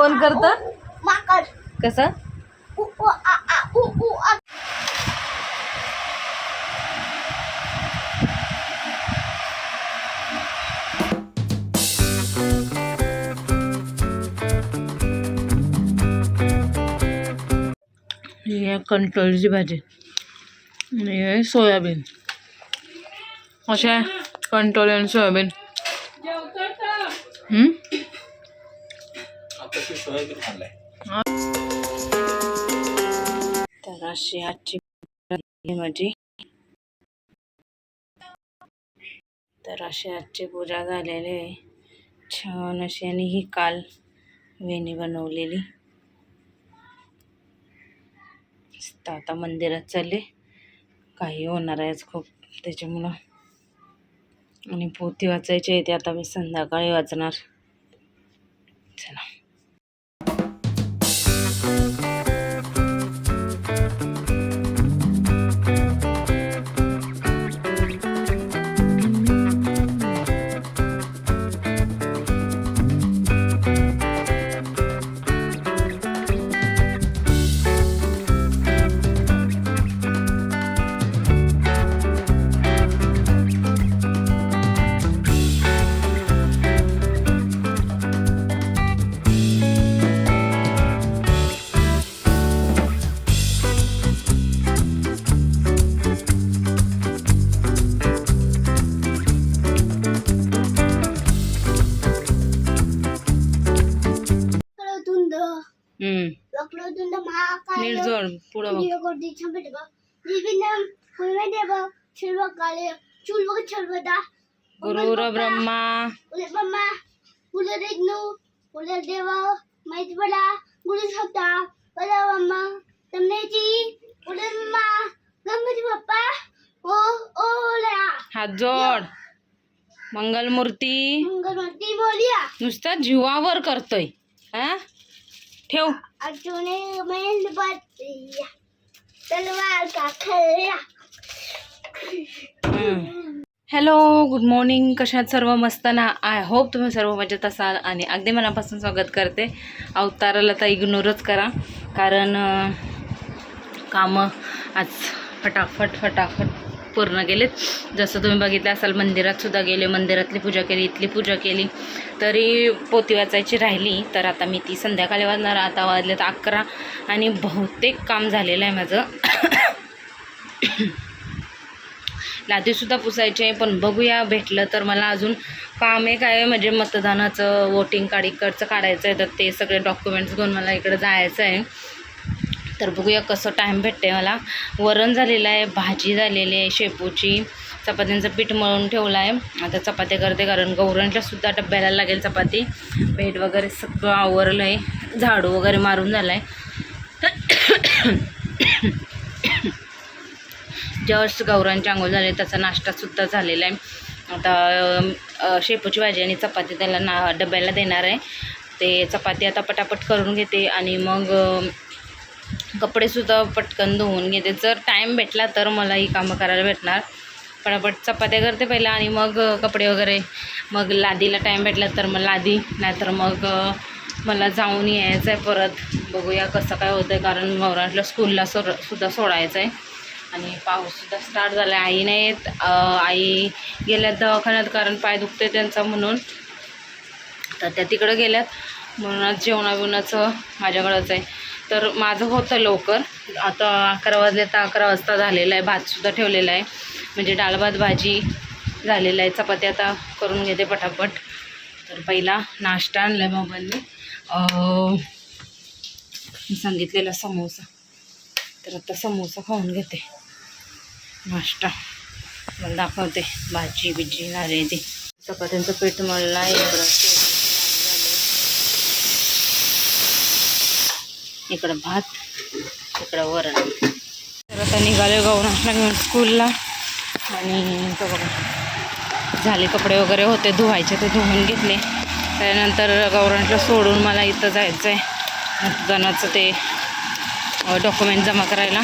कोण करत? माकड. कसं? उ उ आ आ उ उ आ. ही आहे कंट्रोलची भाजी. आणि हे आहे सोयाबीन. अशा आहे कंट्रोल आणि सोयाबीन. हम्म? तर अशी आजची माझी. तर अशी आजची पूजा झालेली आहे. छान अशी आणि ही काल वेणी बनवलेली. आता मंदिरात चालले. काही होणार आहेच खूप त्याच्यामुळं. आणि पोथी वाचायची आहे ती आता मी संध्याकाळी वाचणार. चला. छलवदा गुरुर ब्रह्मा उले ब्रह्मा उले रेग्नु उले देव माहिती पडा गुरु शब्दा पदा ब्रह्मा तमनेची उले ब्रह्मा गणपती बाप्पा ओ ओला हात जोड मंगलमूर्ती मंगलमती बोलिया नुसतं जीवावर करतोय हा ठेव अर्जुने मेल बत्तिया तलवार का खल्ला हॅलो गुड मॉर्निंग कशात सर्व मस्त ना आय होप तुम्ही सर्व मजेत असाल आणि अगदी मनापासून स्वागत करते. अवताराला तर इग्नोरच करा. कारण कामं आज फटाफट फटाफट पूर्ण गेलेत जसं तुम्ही बघितलं असाल मंदिरातसुद्धा गेले मंदिरातली पूजा केली इथली पूजा केली. तरी पोती वाचायची राहिली तर आता मी ती संध्याकाळी वाजणार आता वाजलेत अकरा. आणि बहुतेक काम झालेलं आहे माझं. लादीसुद्धा पुसायचे आहे पण बघूया भेटलं तर मला अजून काम आहे काय? म्हणजे मतदानाचं वोटिंग कार्ड इकडचं काढायचं आहे तर ते सगळे डॉक्युमेंट्स घेऊन मला इकडं जायचं आहे तर बघूया कसं टाईम भेटते मला. वरण झालेलं आहे भाजी झालेली आहे शेपूची. चपात्यांचं पीठ मळून ठेवलं आहे. आता चपात्या करते कारण गौरणच्या सुद्धा डब्याला लागेल चपाती. पेट वगैरे सगळं आवरलं आहे झाडू वगैरे मारून झालं आहे जस्ट गौरांची आंघोळ झाली त्याचा नाश्तासुद्धा झालेला आहे. आता शेपूची भाजी आणि चपाती त्याला ना डब्याला देणार आहे. ते चपाती आता पटापट करून घेते आणि मग कपडेसुद्धा पटकन धुवून घेते. जर टाईम भेटला तर मला ही कामं करायला भेटणार. पटापट चपात्या करते पहिला आणि मग कपडे वगैरे. मग लादीला टाईम भेटला तर मग लादी. नाहीतर मग मला जाऊन यायचं आहे परत. बघूया कसं काय होतं आहे कारण गौरांतल्या स्कूलला सोड सुद्धा सोडायचं आहे आणि पाऊससुद्धा स्टार्ट झाला आहे आई नाही येत आई गेल्यात दवाखान्यात कारण पाय दुखते त्यांचा म्हणून. तर त्या तिकडं गेल्यात. म्हणून आज जेवणाबिवणाचं माझ्याकडंच आहे. तर माझं होतं लवकर. आता अकरा वाजले तर अकरा वाजता झालेलं आहे. भातसुद्धा ठेवलेला आहे. म्हणजे डाळ भात भाजी झालेला आहे. चपाती आता करून घेते पटापट. तर पहिला नाश्ता आणला आहे मोबाईलने सांगितलेला समोसा. तर आता समोसा खाऊन घेते. नाश्ता. मला दाखवते. भाजी बिजी झाली ती चपात्यांचं पीठ मळला आहे इकडं भात इकडं वरण. तर आता निघाले गौरांना घेऊन स्कूलला. आणि तो बघा झाले कपडे वगैरे होते धुवायचे ते धुवून घेतले. त्यानंतर गौरांना सोडून मला इथं जायचं आहे मतदानाचं ते डॉक्युमेंट जमा करायला.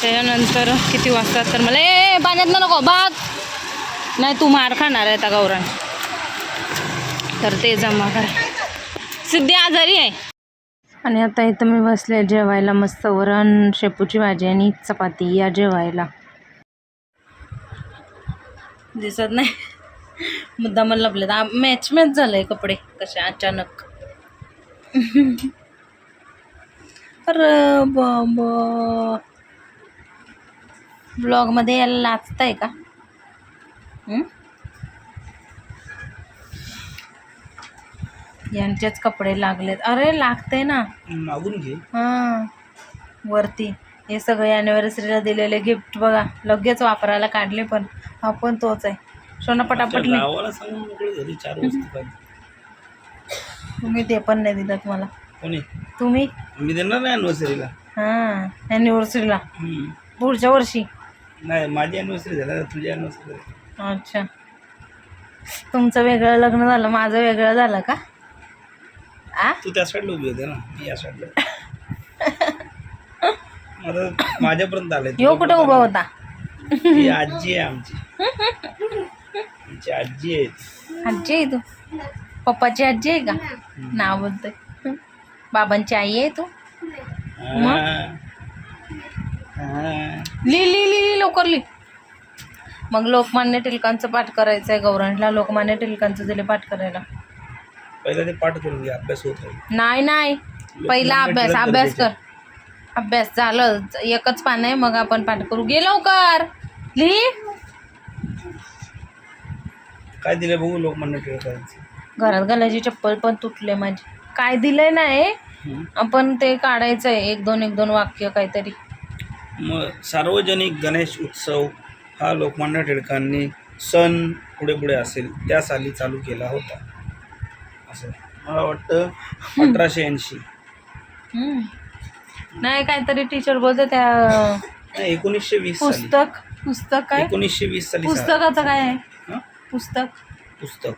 त्याच्यानंतर किती वाजतात तर मला ए पाण्यात नको बाग नाही तू मार खाणार आहे आता गौराण तर ते जमा करा. सिद्धी आजारी आहे. आणि आता इथं मी बसले जेवायला. मस्त वरण शेपूची भाजी आणि चपाती या जेवायला. दिसत नाही. मुद्दा मला तर मॅच मॅच झालंय कपडे. कसे अचानक. अरे बाबा ब्लॉगमध्ये यायला लाचताय का? यांचेच कपडे लागलेत. अरे लागते ना. मागून घे. हां. वरती. हे सगळे अॅनिव्हर्सरीला दिलेले गिफ्ट बघा. लगेच वापरायला काढले पण. हा पण तोच आहे. सोना पटापट लिह. गावाला सांगून मोकळे घरी चार वाजता तुम्ही ते पण नाही दिलं मला. कोणी? तुम्ही? मी देणार नाही अनिव्हर्सरीला हां. अॅनिव्हर्सरीला पुढच्या वर्षी. नाही माझी अनिव्हर्सरी झाला तुझी अनिव्हर्सरी अच्छा. तुमचं वेगळं लग्न झालं माझं वेगळं झालं का? आ? तू त्या साईडला उभी होते ना मी या साईडला माझं माझ्यापर्यंत आलंय यो कुठं उभा होता? ही आजी आहे आमची. आमची आजी आहे. आजी आहे तू? पप्पाची आजी आहे का? नाव बोलतोय. बाबांची आई आहे तू. लिही लिही लिही लवकर लिही मग लोकमान्य टिळकांचं पाठ करायचं आहे गौरांशला लोकमान्य टिळकांचं दिले पाठ करायला. पहिला ते पाठ करून घे अभ्यास होत राहील नाही नाही. पहिला अभ्यास अभ्यास कर. अभ्यास झालं एकच पान आहे मग आपण पाठ करू. गे लवकर. लिही काय दिलं बघू टिळकांचं घरात घालायची चप्पल पण तुटले माझी. काय दिलंय नाही. आपण ते काढायचं आहे एक दोन एक दोन वाक्य काहीतरी. मग सार्वजनिक गणेश उत्सव हा लोकमान्य टिळकांनी सण पुढे पुढे असेल त्या साली चालू केला होता. असं. मला वाटतं अठराशे ऐंशी. हम्म. नाही काहीतरी टीचर बोलते त्या नाही एकोणीसशे वीस साली. पुस्तक पुस्तक काय? एकोणीसशे वीस साली पुस्तकाचं काय आहे? हं? पुस्तक. पुस्तक.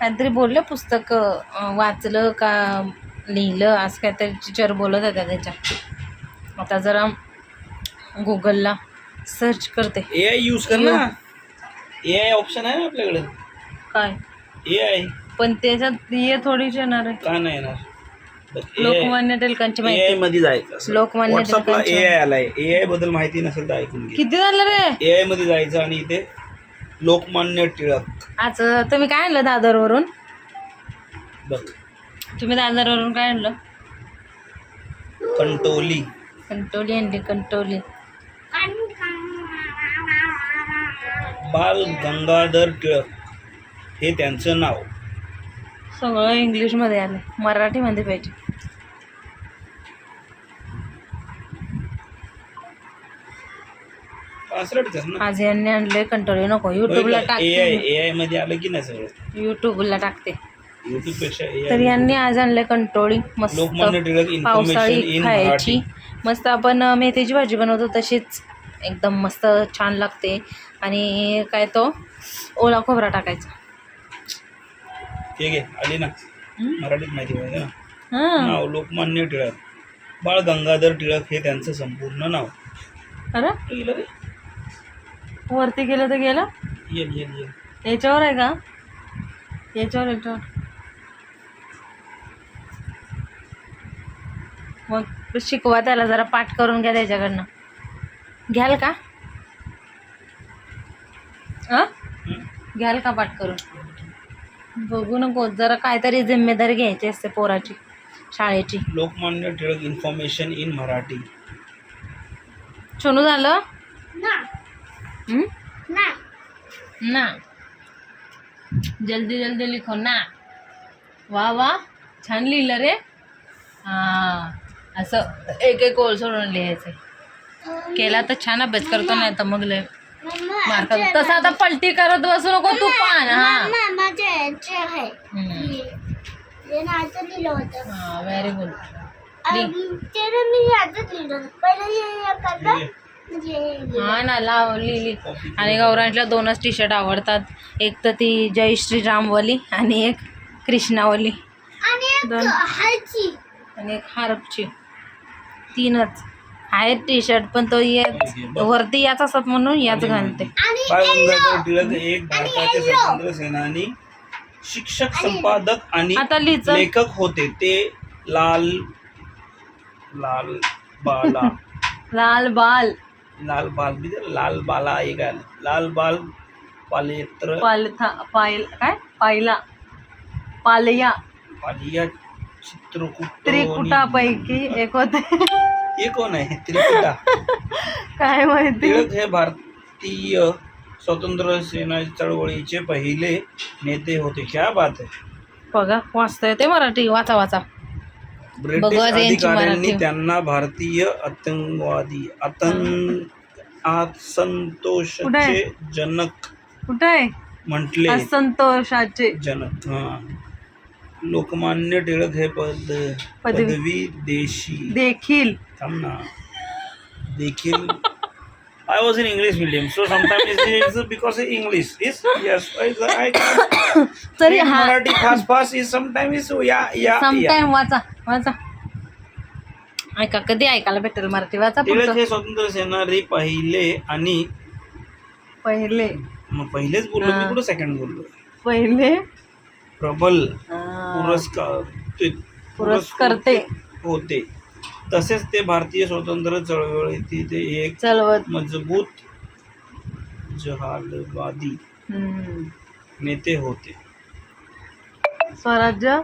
काहीतरी बोलले पुस्तक अं, वाचलं का लिहिलं असं काहीतरी टीचर बोलत होत्या त्याच्या. आता जरा गुगलला सर्च करते. ए आय यूज कर ना. ए आय ऑप्शन आहे ना आपल्याकडे. काय? A I. पण त्याच्यात हे थोडीच येणार आहे. का नाही येणार? लोकमान्य टिळकांची माहिती. मध्ये जायचं लोकमान्य टिळकांची. ए आय आलाय. ए आयबद्दल माहिती नसेल तर ऐकून घे. किती झालं रे? ए आयमध्ये जायचं आणि इथे लोकमान्य टिळक. आज तुम्ही काय आणलं दादरवरून? बघ. तुम्ही दादरवरून काय आणलं? कंटोली. कंटोली आणली कंटोली. बाल गंगाधर टिळक. हे त्यांचं नाव. सगळं इंग्लिशमध्ये आलं. मराठीमध्ये पाहिजे. आज यांनी आणले कंटोली नको. युट्यूबला टाकते. ए आयमध्ये आलं की नाही सगळं? युट्यूबला टाकते. तर यांनी आज आणले कंटोळी मस्त पावसाळी खायची. मस्त आपण मेथीची भाजी बनवतो तशीच एकदम मस्त छान लागते. आणि काय तो? ओला खोबरा टाकायचा. ठीक आहे आली ना? हं? मराठीत माहिती पाहिजे ना? हां. नाव लोकमान्य टिळक. बाळ गंगाधर टिळक हे त्यांचं संपूर्ण नाव. अरे? गेलं रे? वरती गेलं तर गेलं? येल येल येल याच्यावर आहे का? याच्यावर याच्यावर. मग शिकवा त्याला जरा पाठ करून घ्या त्याच्याकडनं. घ्याल का? अ हं? घ्याल का पाठ करून? बघू नको जरा काहीतरी जिम्मेदारी घ्यायची असते पोराची शाळेची. Lokmanya Tilak information in Marathi. Sonu झालं? ना. हं? ना. ना. जल्दी जल्दी लिखो ना. वा वा. छान लिहिलं रे. हां. असं एक एक ओळ सोडून लिहायचं. केला तर छान अभ्यास करतो नाही तर मग लय मम्मा मार्क तसं आता पलटी करत बसू नको तू पण हां. माझे याचे आहे. हे- नाचं लिहिलं होतं. हां व्हेरी गुड अम, ते ना मी लिहिलं. पहिलं हे म्हणजे हे लिहिलं. हा ना लाव लिहिली. आणि गौरांशला दोनच टी शर्ट आवडतात. एक तर ती जय श्रीरामवाली आणि एक कृष्णावाली. आणि एक दोन. हायची आणि एक हारपची. तीनच. आहेत टी शर्ट पण तो याच वरती याच असतात म्हणून याच घालते. आणि बाळ गंगाधर टिळक हे एक भारताचे स्वातंत्र्य सेनानी शिक्षक संपादक आणि आता लिहिचं लेखक होते. ते लाल लाल बाला. लाल बाल. लाल बाल. दे, लाल बाला एक आहे. लाल बाल पालेत्र. पालथा पायल काय? पायला. पालया. पालिया चित्रकूट. त्रिकुटापैकी एक होते. हे? कोण आहे त्रिकुटा काय माहिती? टिळक हे भारतीय स्वतंत्र सेना चळवळीचे पहिले नेते होते. क्या बात आहे बघा वाचता येते मराठी. वाचा वाचा. ब्रिटिश यांची अधिकाऱ्यांनी मराठी. त्यांना भारतीय आतंकवादी आतंक असंतोषाचे कुठे? जनक कुठे आहे? म्हटले. असंतोषाचे. जनक हा. लोकमान्य टिळक हे पद पदवी. पदवी देशी. देखील. थांब ना. देखील. I was in English medium so sometimes because English is yes I तरी हा. Marathi fast fast is sometimes या या या समटाइम वाचा वाचा. ऐका कधी ऐकायला भेटेल मराठी? वाचा टिळक पुढचं हे स्वतंत्र सेनारी पहिले आणि पहिले. मग पहिलेच बोललो मी हा. कुठं सेकंड बोललो? पहिले प्रबल पुरस्कार ते- पुरस्कर्ते. होते. तसेच ते भारतीय स्वतंत्र चळवळीतील ते एक चलवत मजबूत जहालवादी हम्म. नेते होते. स्वराज्य?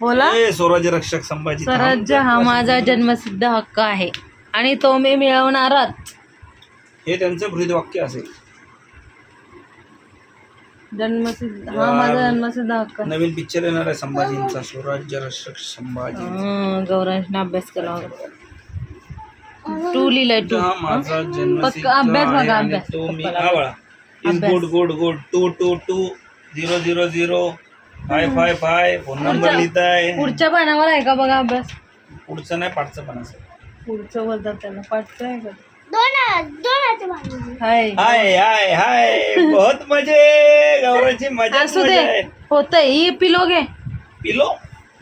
बोला. स्वराज्य रक्षक संभाजी स्वराज्य हा माझा जन्मसिद्ध हक्क आहे आणि तो मी मिळवणारच. हे त्यांचं ब्रीदवाक्य असेल. जन्मसिद्ध हा माझा जन्मसिद्ध हक्क. आहे. नवीन पिक्चर येणार आहे संभाजींचा स्वराज्य रक्षक संभाजी. हं, गौरांशने अभ्यास केला होता. टू लिहिलंय टू हा माझा जन्मसिद्ध पक्का अभ्यास आहे बघा, आणि अभ्यास. तो मी पप्पाला बाळा इज अभ्यास. Good good good two two two zero zero zero five five five phone number पुढच्या- लिहिताय पुढच्या पानावर आहे का बघा अभ्यास? पुढचं नाही पाठचं पण असेल पुढचं बोलतात त्याला. पाठचं आहे का? हाय. हाय हाय हाय. बहुत मजे. गौरवची मजा असू दे. होतंय. ही पिलो घे. पिलो?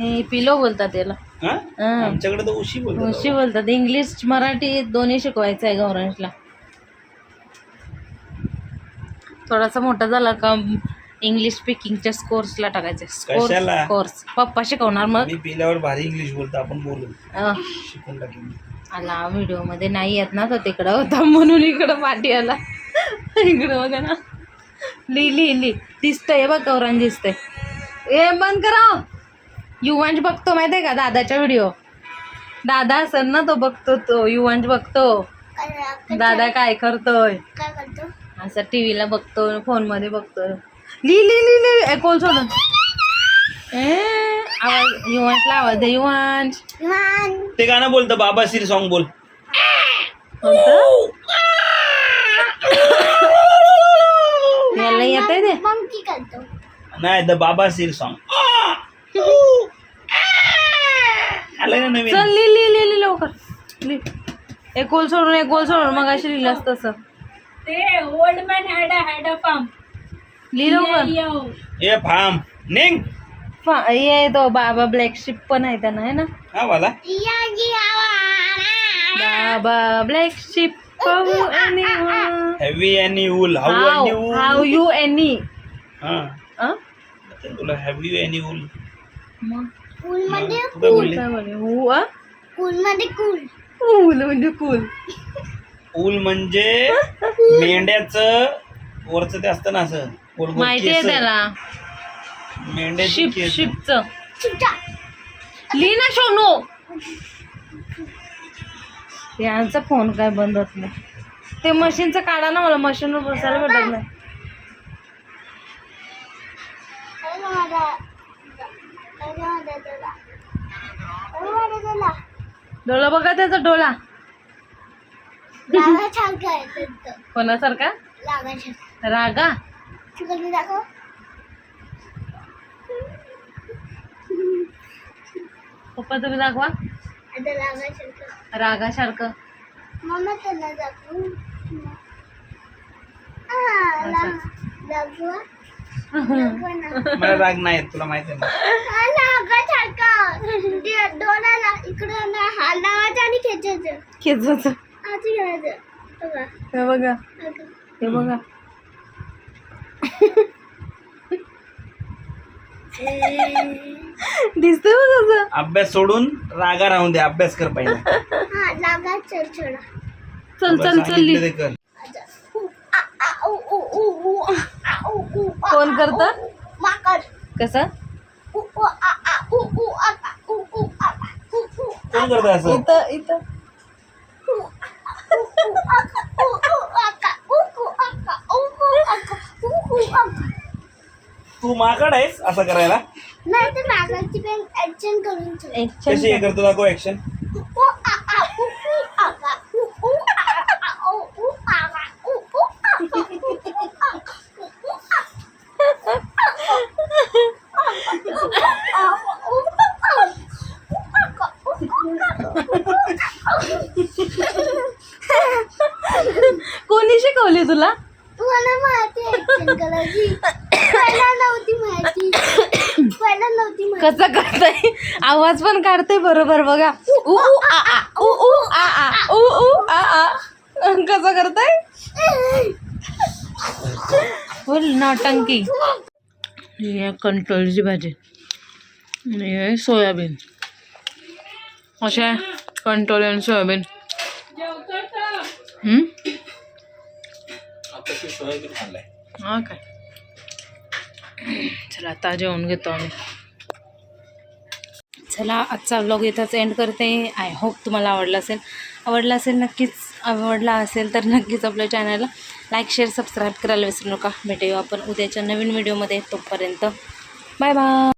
हे पिलो बोलतात त्याला हा? हा. आमच्याकडे तर उशी बोलतो उशी बोलतात. इंग्लिश मराठी दोन्ही शिकवायचं आहे गौरांशला. थोडासा मोठा झाला का इंग्लिश स्पीकिंगच्या कोर्सला टाकायचं. कशाला? कोर्स पप्पा शिकवणार मग. मी पिल्यावर भारी इंग्लिश बोलतो आपण बोलू. अं, शिकून टाकेन आला व्हिडिओमध्ये नाही येत ना तो तिकडं. होता म्हणून इकडं पाठी आला. इकडं बघा ना. लिही लिही लिही दिसतंय बघ गौरांश दिसतंय. ए बंद करा. युवांश बघतो माहिती आहे का दादाच्या व्हिडिओ? दादा असेल ना तो बघतो तो. युवांश बघतो. दादा काय करतोय? काय करतो? असं टीव्हीला बघतो फोनमध्ये बघतो ली ली ली ली. एकोल सोडून? ए आवाज युवांशला आवाज दे युवांश ते गाणं बोलतं बाबा सिर सॉन्ग बोल. याला येत आहे ते? मंकी करतो. नाही द बाबा सिर सॉन्ग आलं ना नवीन? चल ली ली ली ली लवकर. ली. एक गोल सोडून एक गोल सोडून. मग अशी लिहिलं असतं तसं. ते old man had a had a farm लिहि लवकर ए फाम फा- ये तो बाबा ब्लॅक शिप पण आहे त्यांना आहे ना? हा वाला. बाबा ब्लॅक शिप हेवी आणि wool. How how you any हा. तुला हॅवी आणि ऊल. मग कूल मध्ये तू काय बोलली? काय म्हणे हू कूल मध्ये कूल. कूल म्हणजे कूल. ऊल म्हणजे मेंढ्याचं वरचं ते असतं ना असं. माहिती आहे. त्याला? शिप शिपचं. चिपटा ली ना सोनू. यांचा फोन काय बंद होत नाही. ते मशीनचं काढा ना मला मशीनवर बसायला भेटत नाही. डोळा बघा त्याचा डोळा. कोणासारखा? रागा? चिकन दाखव. पप्पा तुम्ही दाखवा. आता लागा छान रागासारखं. मम्मा त्यांना दाखवू. हा मला राग नाही येत, तुला माहिती आहे ना. हा लागा छान डोळ्याला इकडं ना हा लावायचा आणि खेचायचं. असं घ्यायचं बघा. हे बघा. अगं. हे बघा. ए, दिसतंय बघ कसं अभ्यास सोडून रागा राहून दे अभ्यास कर पाहिजे हा लागा चल चला चल चल चल ते कर कोण करतं? माकड कसं उ उ आ आ उ उ आ आ उ उ आ आ उ उ कोण करत असं इथं इथं उ उ आ का उ उ आ का उ उ आ का उ उ आ का उ उ आ का तू माकड आहेस असं करायला? नाही तर मागाची पण ऍक्शन करून ठेव. एक कशी हे करतो दाखव ऍक्शन उ आ आ उ उ आ का उ उ आ आ उ उ आ का उ उ आ का उ उ आ का उ उ आ कोणी शिकवली तुला? मला माहिती करायची पहिला नव्हती माहिती पहिला नव्हती माहिती कसं करताय आवाज पण काढते बरोबर बघा. उ उ आ आ उ उ आ आ उ उ आ आ. कसं करताय? फुल नौटंकी ही कंट्रोलची भाजी. आणि हे सोयाबीन. अशा कंट्रोल आणि सोयाबीन. हा काय? चला आता जेवण घेतो आम्ही. चला आजचा व्लॉग इथंच एंड करते. आय होप तुम्हाला आवडला असेल. आवडला असेल नक्कीच आवडला असेल तर नक्कीच आपल्या चॅनलला लाईक शेअर सबस्क्राईब करायला विसरू नका. भेटूया आपण उद्याच्या नवीन व्हिडिओमध्ये तोपर्यंत बाय बाय